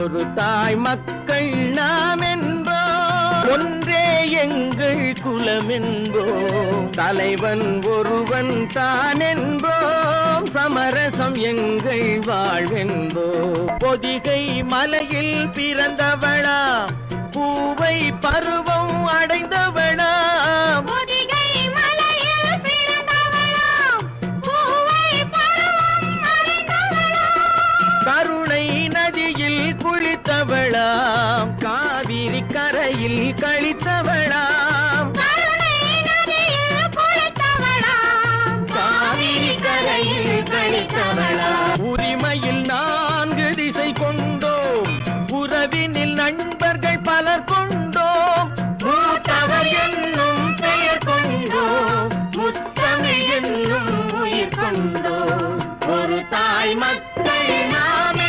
ஒரு தாய் மக்கள் நாம் என்போ ஒன்றே எங்கள் குலம் என்போ. தலைவன் ஒருவன் தான் என்போம் சமரசம் எங்கள் வாழ்வென்போ பொதிகை மலையில் பிறந்தவளா பூவை பருவம் அடைந்தவளா. கழித்தவளாம் காவிரி கரையில் கழித்தவளாம். காவிரி கரையில் கழித்தவளாம். உரிமையில் நான்கு திசை கொண்டோம். உறவினில் நண்பர்கள் பலர் கொண்டோம். மூத்தவர் என்னும் பெயர் கொண்டோம். முத்தமிழ் என்னும் உயிர் கொண்டோம். ஒரு தாய் மக்கள் நாமே